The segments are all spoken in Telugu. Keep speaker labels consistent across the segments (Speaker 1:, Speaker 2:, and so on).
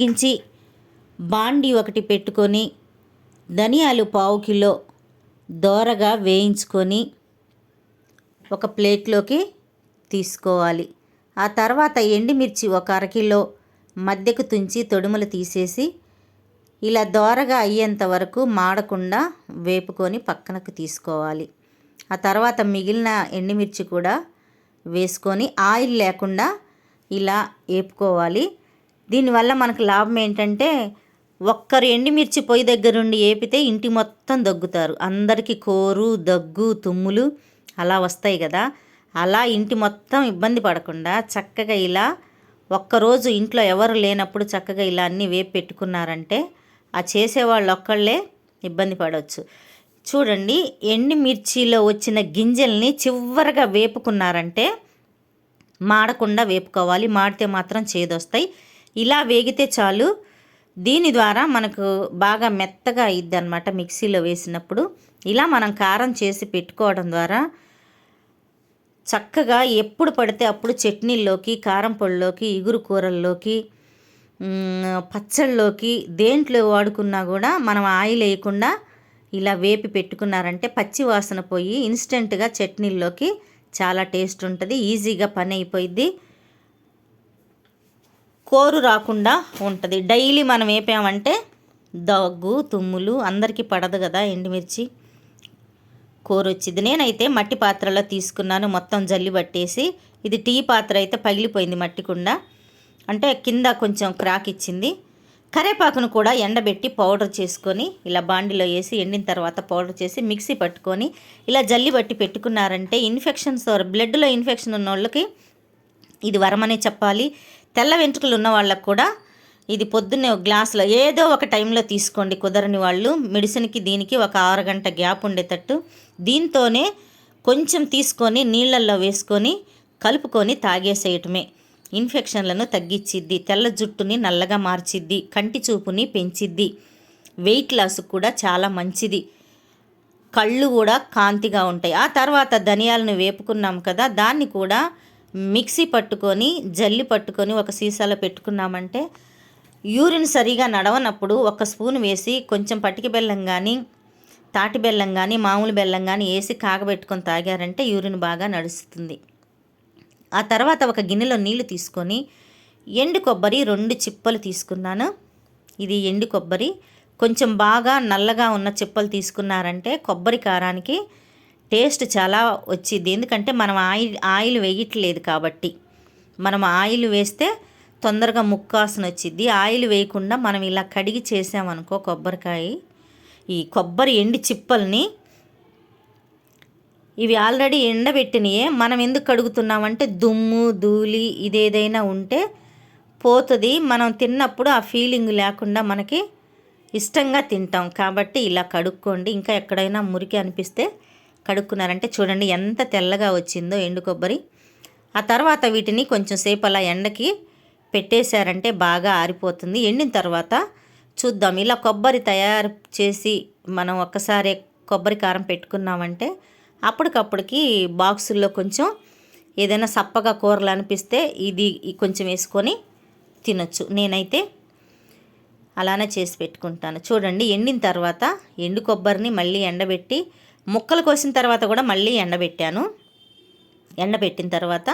Speaker 1: వెలిగించి బాండి ఒకటి పెట్టుకొని ధనియాలు పావు కిలో దోరగా వేయించుకొని ఒక ప్లేట్లోకి తీసుకోవాలి. ఆ తర్వాత ఎండుమిర్చి ఒక అరకిలో మధ్యకు తుంచి తొడుములు తీసేసి ఇలా దోరగా అయ్యేంత వరకు మాడకుండా వేపుకొని పక్కనకు తీసుకోవాలి. ఆ తర్వాత మిగిలిన ఎండుమిర్చి కూడా వేసుకొని ఆయిల్ లేకుండా ఇలా వేపుకోవాలి దీనివల్ల మనకు లాభం ఏంటంటే ఒక్కరు ఎండుమిర్చి పొయ్యి దగ్గరుండి ఏపితే ఇంటి మొత్తం దగ్గుతారు. అందరికీ కోరు దగ్గు తుమ్ములు అలా వస్తాయి కదా. అలా ఇంటి మొత్తం ఇబ్బంది పడకుండా చక్కగా ఇలా ఒక్కరోజు ఇంట్లో ఎవరు లేనప్పుడు చక్కగా ఇలా అన్నీ వేపు పెట్టుకున్నారంటే ఆ చేసేవాళ్ళు ఒక్కళ్ళే ఇబ్బంది పడవచ్చు చూడండి ఎండుమిర్చిలో వచ్చిన గింజల్ని చివరగా వేపుకున్నారంటే మాడకుండా వేపుకోవాలి. మాడితే మాత్రం చేదొస్తాయి. ఇలా వేగితే చాలు. దీని ద్వారా మనకు బాగా మెత్తగా అయ్యిద్ది అనమాట మిక్సీలో వేసినప్పుడు. ఇలా మనం కారం చేసి పెట్టుకోవడం ద్వారా చక్కగా ఎప్పుడు పడితే అప్పుడు చట్నీల్లోకి కారం పొడిలోకి ఇగురు కూరల్లోకి పచ్చళ్ళలోకి దేంట్లో వాడుకున్నా కూడా మనం ఆయిల్ వేయకుండా ఇలా వేపి పెట్టుకున్నారంటే పచ్చి వాసన పోయి ఇన్స్టెంట్గా చట్నీల్లోకి చాలా టేస్ట్ ఉంటుంది ఈజీగా పని అయిపోయిద్ది. కోరు రాకుండా ఉంటుంది. డైలీ మనం వేపామంటే దగ్గు తుమ్ములు అందరికీ పడదు కదా ఎండుమిర్చి. కూర వచ్చింది నేనైతే మట్టి పాత్రలో తీసుకున్నాను. మొత్తం జల్లి పట్టేసి ఇది టీ పాత్ర అయితే పగిలిపోయింది మట్టి కుండ. అంటే కింద కొంచెం క్రాక్ ఇచ్చింది. కరేపాకును కూడా ఎండబెట్టి పౌడర్ చేసుకొని ఇలా బాండిలో వేసి ఎండిన తర్వాత పౌడర్ చేసి మిక్సీ పట్టుకొని ఇలా జల్లి పట్టి పెట్టుకున్నారంటే ఇన్ఫెక్షన్స్ బ్లడ్లో ఇన్ఫెక్షన్ ఉన్న వాళ్ళకి ఇది వరమనే చెప్పాలి. తెల్ల వెంట్రుకలు ఉన్న వాళ్ళకు కూడా ఇది పొద్దున్నే ఒక గ్లాసులో ఏదో ఒక టైంలో తీసుకోండి కుదరని వాళ్ళు. మెడిసిన్కి దీనికి ఒక ఆరు గంట గ్యాప్ ఉండేటట్టు దీంతోనే కొంచెం తీసుకొని నీళ్ళల్లో వేసుకొని కలుపుకొని తాగేసేయటమే. ఇన్ఫెక్షన్లను తగ్గించిద్ది తెల్ల జుట్టుని నల్లగా మార్చిద్ది కంటి చూపుని పెంచిద్ది. వెయిట్ లాస్ కూడా చాలా మంచిది. కళ్ళు కూడా కాంతిగా ఉంటాయి. ఆ తర్వాత ధనియాలను వేపుకున్నాం కదా దాన్ని కూడా మిక్సీ పట్టుకొని జల్లి పట్టుకొని ఒక సీసాలో పెట్టుకున్నామంటే యూరిన్ సరిగా నడవనప్పుడు ఒక స్పూన్ వేసి కొంచెం పటిక బెల్లం కానీ తాటి బెల్లం కానీ మామూలు బెల్లం కానీ వేసి కాగబెట్టుకొని తాగారంటే యూరిన్ బాగా నడుస్తుంది. ఆ తర్వాత ఒక గిన్నెలో నీళ్ళు తీసుకొని ఎండు కొబ్బరి రెండు చిప్పలు తీసుకున్నాను. ఇది ఎండు కొబ్బరి. కొంచెం బాగా నల్లగా ఉన్న చిప్పలు తీసుకున్నారంటే కొబ్బరి కారానికి టేస్ట్ చాలా వచ్చింది. ఎందుకంటే మనం ఆయిల్ ఆయిల్ వేయట్లేదు కాబట్టి. మనం ఆయిల్ వేస్తే తొందరగా ముక్కాసన వచ్చింది. ఆయిల్ వేయకుండా మనం ఇలా కడిగి చేసామనుకో కొబ్బరికాయ ఈ కొబ్బరి ఎండి చిప్పల్ని ఇవి ఆల్రెడీ ఎండబెట్టినయే. మనం ఎందుకు కడుగుతున్నామంటే దుమ్ము ధూళి ఇదేదైనా ఉంటే పోతుంది. మనం తిన్నప్పుడు ఆ ఫీలింగ్ లేకుండా మనకి ఇష్టంగా తింటాం. కాబట్టి ఇలా కడుక్కోండి. ఇంకా ఎక్కడైనా మురికి అనిపిస్తే కడుక్కున్నారంటే చూడండి ఎంత తెల్లగా వచ్చిందో ఎండు కొబ్బరి. ఆ తర్వాత వీటిని కొంచెం సేపు అలా ఎండకి పెట్టేశారంటే బాగా ఆరిపోతుంది. ఎండిన తర్వాత చూద్దాం. ఇలా కొబ్బరి తయారు చేసి మనం ఒక్కసారి కొబ్బరి కారం పెట్టుకున్నామంటే అప్పటికప్పటికి బాక్సుల్లో కొంచెం ఏదైనా సప్పగా కూరలు అనిపిస్తే ఇది కొంచెం వేసుకొని తినొచ్చు. నేనైతే అలానే చేసి పెట్టుకుంటాను. చూడండి ఎండిన తర్వాత ఎండు కొబ్బరిని మళ్ళీ ఎండబెట్టి ముక్కలు కోసిన తర్వాత కూడా మళ్ళీ ఎండబెట్టాను ఎండబెట్టిన తర్వాత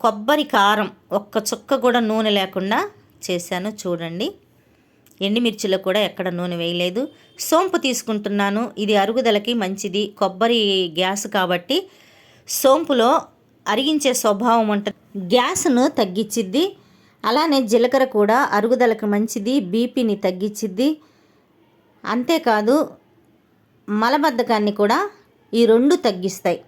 Speaker 1: కొబ్బరి కారం ఒక్క చుక్క కూడా నూనె లేకుండా చేశాను. చూడండి. ఎండుమిర్చిలో కూడా ఎక్కడ నూనె వేయలేదు. సోంపు తీసుకుంటున్నాను. ఇది అరుగుదలకి మంచిది. కొబ్బరి గ్యాస్ కాబట్టి సోంపులో అరిగించే స్వభావం ఉంటుంది గ్యాస్ను తగ్గించిద్ది అలానే జీలకర్ర కూడా అరుగుదలకు మంచిది. బీపీని తగ్గించిద్ది అంతేకాదు మలబద్ధకాన్ని కూడా ఈ రెండు తగ్గిస్తాయి.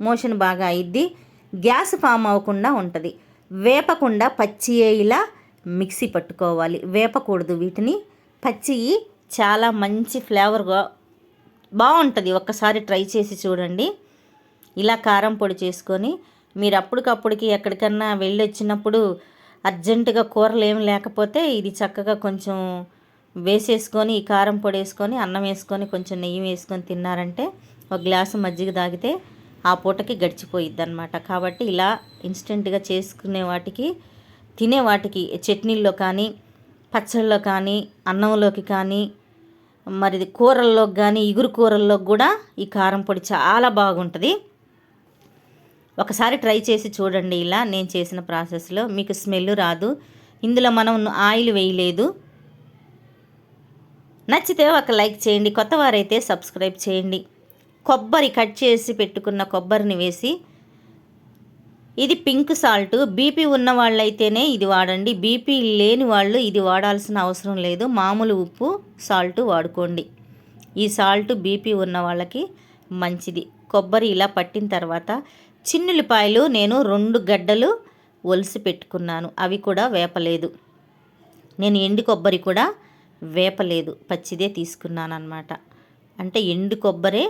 Speaker 1: మోషన్ బాగా అయింది గ్యాస్ ఫామ్ అవ్వకుండా ఉంటుంది. వేపకుండా పచ్చి ఇలా మిక్సీ పట్టుకోవాలి. వేపకూడదు వీటిని. పచ్చి చాలా మంచి ఫ్లేవర్గా బాగుంటుంది. ఒక్కసారి ట్రై చేసి చూడండి. ఇలా కారం పొడి చేసుకొని మీరు అప్పటికప్పటికి ఎక్కడికన్నా వెళ్ళి వచ్చినప్పుడు అర్జెంటుగా కూరలు ఏం లేకపోతే ఇది చక్కగా కొంచెం వేసేసుకొని ఈ కారం పొడి వేసుకొని అన్నం వేసుకొని కొంచెం నెయ్యి వేసుకొని తిన్నారంటే ఒక గ్లాసు మజ్జిగ తాగితే ఆ పూటకి గడిచిపోయిద్ది అనమాట కాబట్టి ఇలా ఇన్స్టెంట్గా చేసుకునే వాటికి తినే వాటికి చట్నీల్లో కానీ పచ్చళ్ళలో కానీ అన్నంలోకి కానీ మరి కూరల్లోకి కానీ ఇగురు కూరల్లోకి కూడా ఈ కారం పొడి చాలా బాగుంటుంది. ఒకసారి ట్రై చేసి చూడండి ఇలా నేను చేసిన ప్రాసెస్లో. మీకు స్మెల్ రాదు. ఇందులో మనం ఆయిల్ వేయలేదు. నచ్చితే ఒక లైక్ చేయండి కొత్త వారైతే సబ్స్క్రైబ్ చేయండి. కొబ్బరి కట్ చేసి పెట్టుకున్న కొబ్బరిని వేసి ఇది పింక్ సాల్ట్ బీపీ ఉన్న వాళ్ళైతేనే ఇది వాడండి. బీపీ లేని వాళ్ళు ఇది వాడాల్సిన అవసరం లేదు. మామూలు ఉప్పు సాల్ట్ వాడుకోండి. ఈ సాల్ట్ బీపీ ఉన్న వాళ్ళకి మంచిది. కొబ్బరి ఇలా పట్టిన తర్వాత చిన్నులిపాయలు నేను రెండు గడ్డలు ఒలిసి పెట్టుకున్నాను. అవి కూడా వేపలేదు. నేను ఎండు కొబ్బరి కూడా వేపలేదు పచ్చిదే తీసుకున్నాను అనమాట అంటే ఎండు కొబ్బరే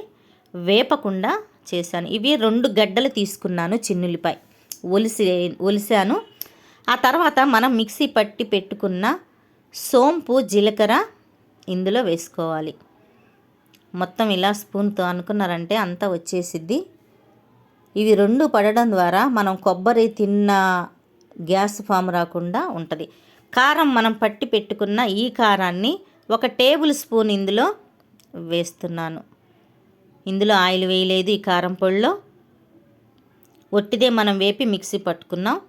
Speaker 1: వేపకుండా చేశాను. ఇవి రెండు గడ్డలు తీసుకున్నాను చిన్నులిపాయ ఒలిసి ఒలిసాను. ఆ తర్వాత మనం మిక్సీ పట్టి పెట్టుకున్న సోంపు జీలకర్ర ఇందులో వేసుకోవాలి. మొత్తం ఇలా స్పూన్తో అనుకున్నారంటే అంతా వచ్చేసిద్ది. ఇవి రెండు పడడం ద్వారా మనం కొబ్బరి తిన్న గ్యాస్ ఫామ్ రాకుండా ఉంటుంది. కారం మనం పట్టి పెట్టుకున్న ఈ కారాన్ని ఒక టేబుల్ స్పూన్ ఇందులో వేస్తున్నాను. ఇందులో ఆయిల్ వేయలేదు ఈ కారం పొడిలో. ఒట్టిదే మనం వేపి మిక్సీ పట్టుకున్నాం.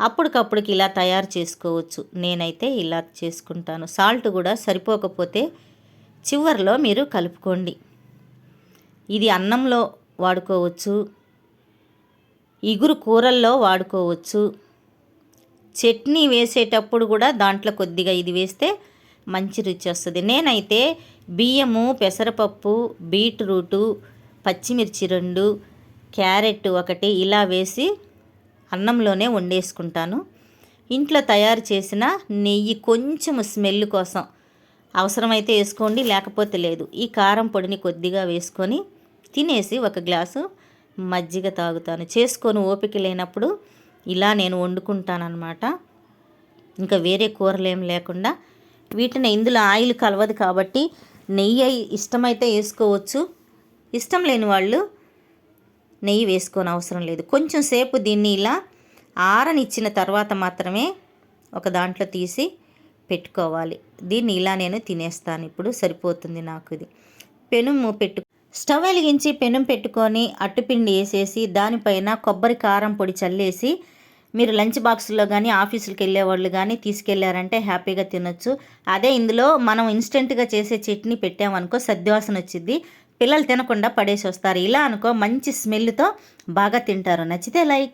Speaker 1: అప్పటికప్పుడుకి ఇలా తయారు చేసుకోవచ్చు. నేనైతే ఇలా చేసుకుంటాను. సాల్ట్ కూడా సరిపోకపోతే చివరిలో మీరు కలుపుకోండి. ఇది అన్నంలో వాడుకోవచ్చు. ఇగురు కూరల్లో వాడుకోవచ్చు. చట్నీ వేసేటప్పుడు కూడా దాంట్లో కొద్దిగా ఇది వేస్తే మంచి రుచి వస్తుంది. నేనైతే బియ్యము పెసరపప్పు బీట్రూటు పచ్చిమిర్చి రెండు క్యారెట్ ఒకటి ఇలా వేసి అన్నంలోనే వండేసుకుంటాను. ఇంట్లో తయారు చేసిన నెయ్యి కొంచెం స్మెల్ కోసం అవసరమైతే వేసుకోండి లేకపోతే లేదు. ఈ కారం పొడిని కొద్దిగా వేసుకొని తినేసి ఒక గ్లాసు మజ్జిగ తాగుతాను. చేసుకొని ఓపిక లేనప్పుడు ఇలా నేను వండుకుంటానమాట ఇంకా వేరే కూరలు ఏం లేకుండా వీటిని ఇందులో ఆయిల్ కలవదు కాబట్టి నెయ్యి ఇష్టమైతే వేసుకోవచ్చు. ఇష్టం లేని వాళ్ళు నెయ్యి వేసుకోని అవసరం లేదు. కొంచెం సేపు దీన్ని ఇలా ఆరనిచ్చిన తర్వాత మాత్రమే ఒక దాంట్లో తీసి పెట్టుకోవాలి. దీన్ని ఇలా నేను తినేస్తాను. ఇప్పుడు సరిపోతుంది నాకు ఇది. పెనుము పెట్టు స్టవ్ వెలిగించి పెనం పెట్టుకొని అట్టుపిండి వేసేసి దానిపైన కొబ్బరి కారం పొడి చల్లేసి మీరు లంచ్ బాక్స్లో కానీ ఆఫీసులకు వెళ్ళే వాళ్ళు కానీ తీసుకెళ్ళారంటే హ్యాపీగా తినొచ్చు. అదే ఇందులో మనం ఇన్స్టెంట్గా చేసే చట్నీ పెట్టామనుకో సద్వాసన వచ్చింది పిల్లలు తినకుండా పడేసి వస్తారు ఇలా అనుకో మంచి స్మెల్తో బాగా తింటారు. నచ్చితే లైక్